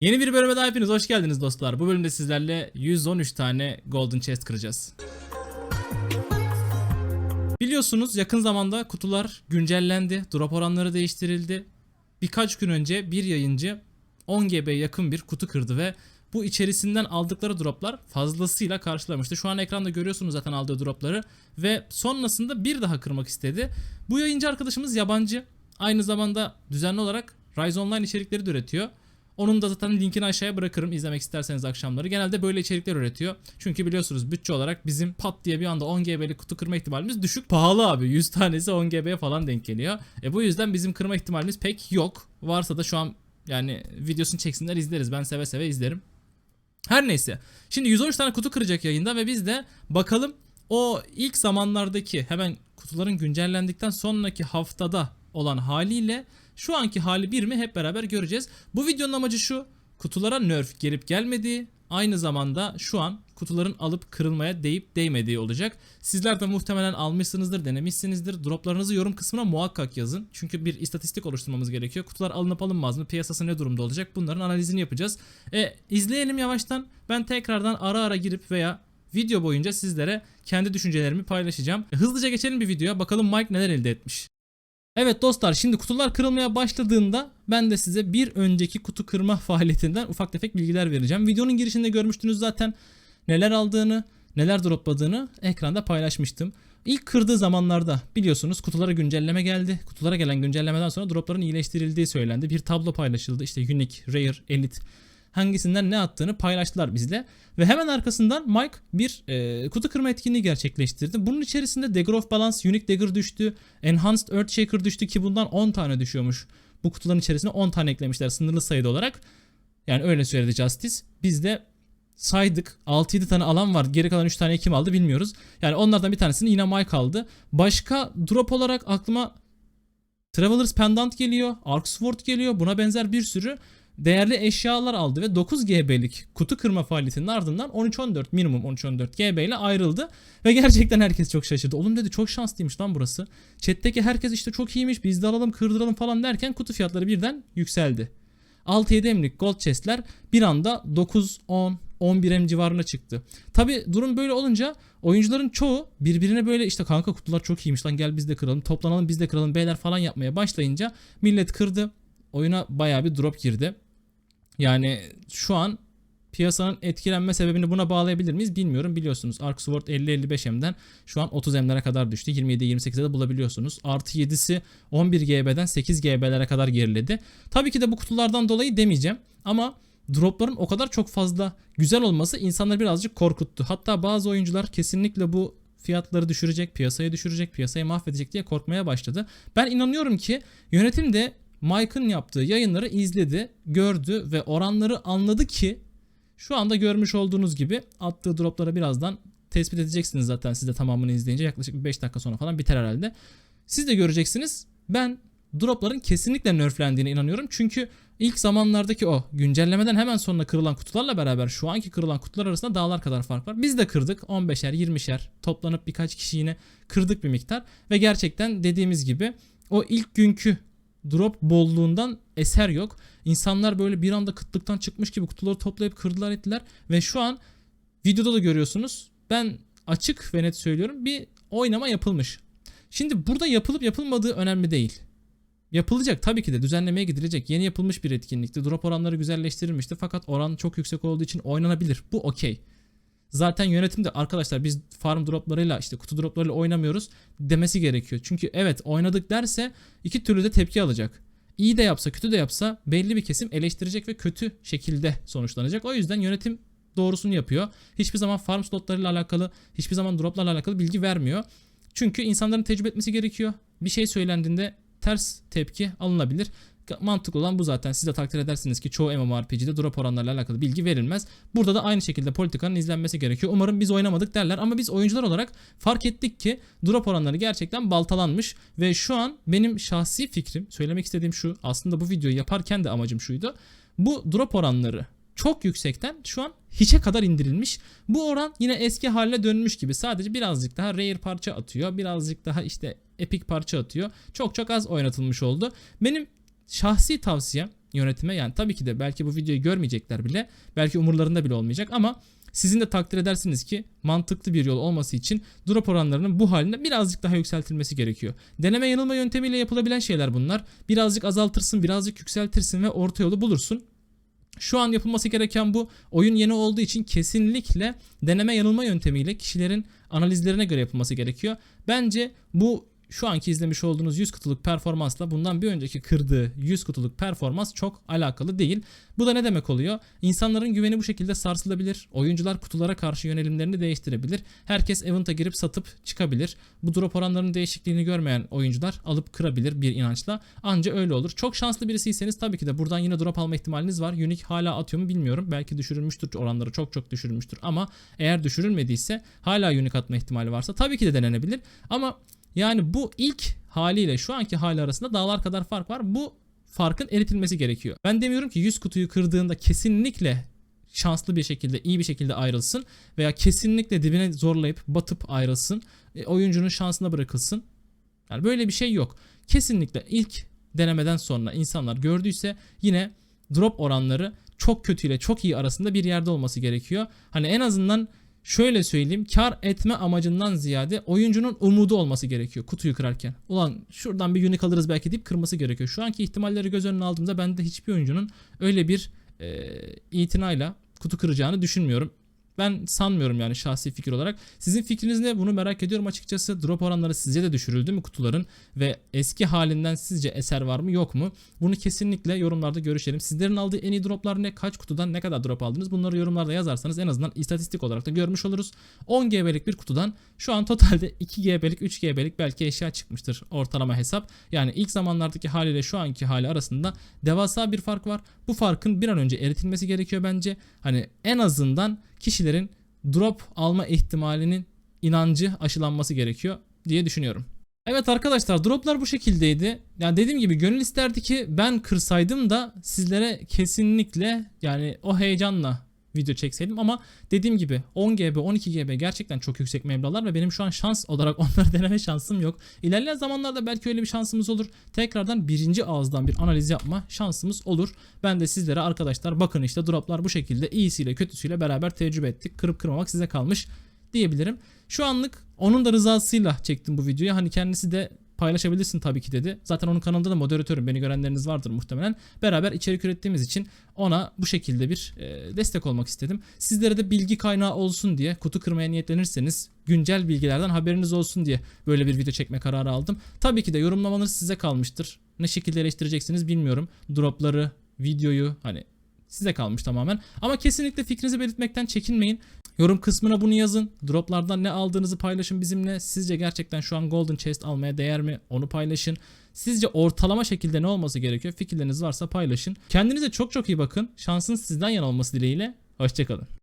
Yeni bir bölüme daha hepiniz hoş geldiniz dostlar. Bu bölümde sizlerle 113 tane Golden Chest kıracağız. Biliyorsunuz yakın zamanda kutular güncellendi, drop oranları değiştirildi. Birkaç gün önce bir yayıncı 10 GB yakın bir kutu kırdı ve bu içerisinden aldıkları droplar fazlasıyla karşılamıştı. Şu an ekranda görüyorsunuz zaten aldığı dropları ve sonrasında bir daha kırmak istedi. Bu yayıncı arkadaşımız yabancı. Aynı zamanda düzenli olarak Rise Online içerikleri de üretiyor. Onun da zaten linkini aşağıya bırakırım izlemek isterseniz akşamları. Genelde böyle içerikler üretiyor. Çünkü biliyorsunuz bütçe olarak bizim pat diye bir anda 10 GB'lik kutu kırma ihtimalimiz düşük. Pahalı abi. 100 tanesi 10 GB'ye falan denk geliyor. E bu yüzden bizim kırma ihtimalimiz pek yok. Varsa da şu an yani videosunu çeksinler izleriz. Ben seve seve izlerim. Her neyse. Şimdi 113 tane kutu kıracak yayında ve biz de bakalım o ilk zamanlardaki hemen kutuların güncellendikten sonraki haftada olan haliyle şu anki hali bir mi hep beraber göreceğiz. Bu videonun amacı şu. Kutulara nerf gelip gelmediği aynı zamanda şu an kutuların alıp kırılmaya değip değmediği olacak. Sizler de muhtemelen almışsınızdır, denemişsinizdir. Droplarınızı yorum kısmına muhakkak yazın. Çünkü bir istatistik oluşturmamız gerekiyor. Kutular alınıp alınmaz mı? Piyasası ne durumda olacak? Bunların analizini yapacağız. E, izleyelim yavaştan. Ben tekrardan ara ara girip veya video boyunca sizlere kendi düşüncelerimi paylaşacağım. E, hızlıca geçelim bir videoya. Bakalım Mike neler elde etmiş. Evet dostlar şimdi kutular kırılmaya başladığında ben de size bir önceki kutu kırma faaliyetinden ufak tefek bilgiler vereceğim. Videonun girişinde görmüştünüz zaten neler aldığını, neler dropladığını ekranda paylaşmıştım. İlk kırdığı zamanlarda biliyorsunuz kutulara güncelleme geldi. Kutulara gelen güncellemeden sonra dropların iyileştirildiği söylendi. Bir tablo paylaşıldı. İşte Unique, Rare, Elite hangisinden ne attığını paylaştılar bizle. Ve hemen arkasından Mike bir e, kutu kırma etkinliği gerçekleştirdi. Bunun içerisinde Dagger of Balance, Unique Dagger düştü. Enhanced Earthshaker düştü ki bundan 10 tane düşüyormuş. Bu kutuların içerisine 10 tane eklemişler sınırlı sayıda olarak. Yani öyle söyledi Justice. Biz de saydık. 6-7 tane alan var. Geri kalan 3 tane kim aldı bilmiyoruz. Yani onlardan bir tanesini yine Mike aldı. Başka drop olarak aklıma Traveler's Pendant geliyor. Arc Sword geliyor. Buna benzer bir sürü değerli eşyalar aldı ve 9 GB'lik kutu kırma faaliyetinin ardından 13-14 minimum 13-14 GB ile ayrıldı ve gerçekten herkes çok şaşırdı. Oğlum dedi çok şanslıymış lan burası. Chat'teki herkes işte çok iyiymiş biz de alalım kırdıralım falan derken kutu fiyatları birden yükseldi. 6-7 emlik gold chestler bir anda 9, 10, 11 em civarına çıktı. Tabi durum böyle olunca oyuncuların çoğu birbirine böyle işte kanka kutular çok iyiymiş lan gel biz de kıralım toplanalım biz de kıralım beyler falan yapmaya başlayınca millet kırdı. Oyuna baya bir drop girdi. Yani şu an piyasanın etkilenme sebebini buna bağlayabilir miyiz bilmiyorum. Biliyorsunuz Arc Sword 50-55M'den şu an 30 M'lere kadar düştü. 27-28'de de bulabiliyorsunuz. Artı 7'si 11 GB'den 8 GB'lere kadar geriledi. Tabii ki de bu kutulardan dolayı demeyeceğim ama dropların o kadar çok fazla güzel olması insanları birazcık korkuttu. Hatta bazı oyuncular kesinlikle bu fiyatları düşürecek, piyasayı düşürecek, piyasayı mahvedecek diye korkmaya başladı. Ben inanıyorum ki yönetim de Mike'ın yaptığı yayınları izledi, gördü ve oranları anladı ki şu anda görmüş olduğunuz gibi attığı dropları birazdan tespit edeceksiniz zaten siz de tamamını izleyince yaklaşık 5 dakika sonra falan biter herhalde. Siz de göreceksiniz. Ben dropların kesinlikle nerflendiğine inanıyorum. Çünkü ilk zamanlardaki o güncellemeden hemen sonra kırılan kutularla beraber şu anki kırılan kutular arasında dağlar kadar fark var. Biz de kırdık 15'er 20'şer toplanıp birkaç kişi yine kırdık bir miktar ve gerçekten dediğimiz gibi o ilk günkü drop bolluğundan eser yok. İnsanlar böyle bir anda kıtlıktan çıkmış gibi kutuları toplayıp kırdılar ettiler ve şu an videoda da görüyorsunuz. Ben açık ve net söylüyorum bir oynama yapılmış. Şimdi burada yapılıp yapılmadığı önemli değil. Yapılacak tabii ki de düzenlemeye gidilecek. Yeni yapılmış bir etkinlikti. Drop oranları güzelleştirilmişti fakat oran çok yüksek olduğu için oynanabilir. Bu okey. Zaten yönetim de arkadaşlar biz farm droplarıyla işte kutu droplarıyla oynamıyoruz demesi gerekiyor. Çünkü evet oynadık derse iki türlü de tepki alacak. İyi de yapsa kötü de yapsa belli bir kesim eleştirecek ve kötü şekilde sonuçlanacak. O yüzden yönetim doğrusunu yapıyor. Hiçbir zaman farm slotlarıyla alakalı, hiçbir zaman droplarla alakalı bilgi vermiyor. Çünkü insanların tecrübe etmesi gerekiyor. Bir şey söylendiğinde ters tepki alınabilir. Mantıklı olan bu zaten. Siz de takdir edersiniz ki çoğu MMORPG'de drop oranlarıyla alakalı bilgi verilmez. Burada da aynı şekilde politikanın izlenmesi gerekiyor. Umarım biz oynamadık derler ama biz oyuncular olarak fark ettik ki drop oranları gerçekten baltalanmış ve şu an benim şahsi fikrim söylemek istediğim şu aslında bu videoyu yaparken de amacım şuydu. Bu drop oranları çok yüksekten şu an hiçe kadar indirilmiş. Bu oran yine eski haline dönmüş gibi. Sadece birazcık daha rare parça atıyor. Birazcık daha işte epic parça atıyor. Çok çok az oynatılmış oldu. Benim şahsi tavsiyem yönetime. Yani tabii ki de belki bu videoyu görmeyecekler bile. Belki umurlarında bile olmayacak ama sizin de takdir edersiniz ki mantıklı bir yol olması için drop oranlarının bu haline birazcık daha yükseltilmesi gerekiyor. Deneme yanılma yöntemiyle yapılabilen şeyler bunlar. Birazcık azaltırsın, birazcık yükseltirsin ve orta yolu bulursun. Şu an yapılması gereken bu. Oyun yeni olduğu için kesinlikle deneme yanılma yöntemiyle kişilerin analizlerine göre yapılması gerekiyor. Bence bu şu anki izlemiş olduğunuz 100 kutuluk performansla bundan bir önceki kırdığı 100 kutuluk performans çok alakalı değil. Bu da ne demek oluyor? İnsanların güveni bu şekilde sarsılabilir. Oyuncular kutulara karşı yönelimlerini değiştirebilir. Herkes event'a girip satıp çıkabilir. Bu drop oranlarının değişikliğini görmeyen oyuncular alıp kırabilir bir inançla. Anca öyle olur. Çok şanslı birisiyseniz tabii ki de buradan yine drop alma ihtimaliniz var. Unique hala atıyor mu bilmiyorum. Belki düşürülmüştür oranları çok çok düşürülmüştür ama eğer düşürülmediyse hala unique atma ihtimali varsa tabii ki de denenebilir. Ama yani bu ilk haliyle şu anki hali arasında dağlar kadar fark var. Bu farkın eritilmesi gerekiyor. Ben demiyorum ki 100 kutuyu kırdığında kesinlikle şanslı bir şekilde iyi bir şekilde ayrılsın veya kesinlikle dibine zorlayıp batıp ayrılsın. E, oyuncunun şansına bırakılsın. Yani böyle bir şey yok. Kesinlikle ilk denemeden sonra insanlar gördüyse yine drop oranları çok kötü ile çok iyi arasında bir yerde olması gerekiyor. Hani en azından şöyle söyleyeyim kar etme amacından ziyade oyuncunun umudu olması gerekiyor kutuyu kırarken. Ulan şuradan bir unique alırız belki deyip kırması gerekiyor. Şu anki ihtimalleri göz önüne aldığımda ben de hiçbir oyuncunun öyle bir e, itinayla kutu kıracağını düşünmüyorum. Ben sanmıyorum yani şahsi fikir olarak. Sizin fikriniz ne? Bunu merak ediyorum açıkçası. Drop oranları sizce de düşürüldü mü kutuların? Ve eski halinden sizce eser var mı yok mu? Bunu kesinlikle yorumlarda görüşelim. Sizlerin aldığı en iyi droplar ne? Kaç kutudan ne kadar drop aldınız? Bunları yorumlarda yazarsanız en azından istatistik olarak da görmüş oluruz. 10 GB'lik bir kutudan şu an totalde 2 GB'lik 3 GB'lik belki eşya çıkmıştır ortalama hesap. Yani ilk zamanlardaki haliyle şu anki hali arasında devasa bir fark var. Bu farkın bir an önce eritilmesi gerekiyor bence. Hani en azından kişilerin drop alma ihtimalinin inancı aşılanması gerekiyor diye düşünüyorum. Evet arkadaşlar droplar bu şekildeydi. Yani dediğim gibi gönül isterdi ki ben kırsaydım da sizlere kesinlikle yani o heyecanla video çekseydim ama dediğim gibi 10 GB 12 GB gerçekten çok yüksek meblağlar ve benim şu an şans olarak onları deneme şansım yok. İlerleyen zamanlarda belki öyle bir şansımız olur. Tekrardan birinci ağızdan bir analiz yapma şansımız olur. Ben de sizlere arkadaşlar bakın işte droplar bu şekilde iyisiyle kötüsüyle beraber tecrübe ettik. Kırıp kırmamak size kalmış diyebilirim. Şu anlık onun da rızasıyla çektim bu videoyu. Hani kendisi de paylaşabilirsin tabii ki dedi. Zaten onun kanalında da moderatörüm. Beni görenleriniz vardır muhtemelen. Beraber içerik ürettiğimiz için ona bu şekilde bir e, destek olmak istedim. Sizlere de bilgi kaynağı olsun diye kutu kırmaya niyetlenirseniz güncel bilgilerden haberiniz olsun diye böyle bir video çekme kararı aldım. Tabii ki de yorumlamanız size kalmıştır. Ne şekilde eleştireceksiniz bilmiyorum. Dropları, videoyu hani size kalmış tamamen. Ama kesinlikle fikrinizi belirtmekten çekinmeyin. Yorum kısmına bunu yazın. Droplardan ne aldığınızı paylaşın bizimle. Sizce gerçekten şu an Golden Chest almaya değer mi? Onu paylaşın. Sizce ortalama şekilde ne olması gerekiyor? Fikirleriniz varsa paylaşın. Kendinize çok çok iyi bakın. Şansın sizden yana olması dileğiyle. Hoşçakalın.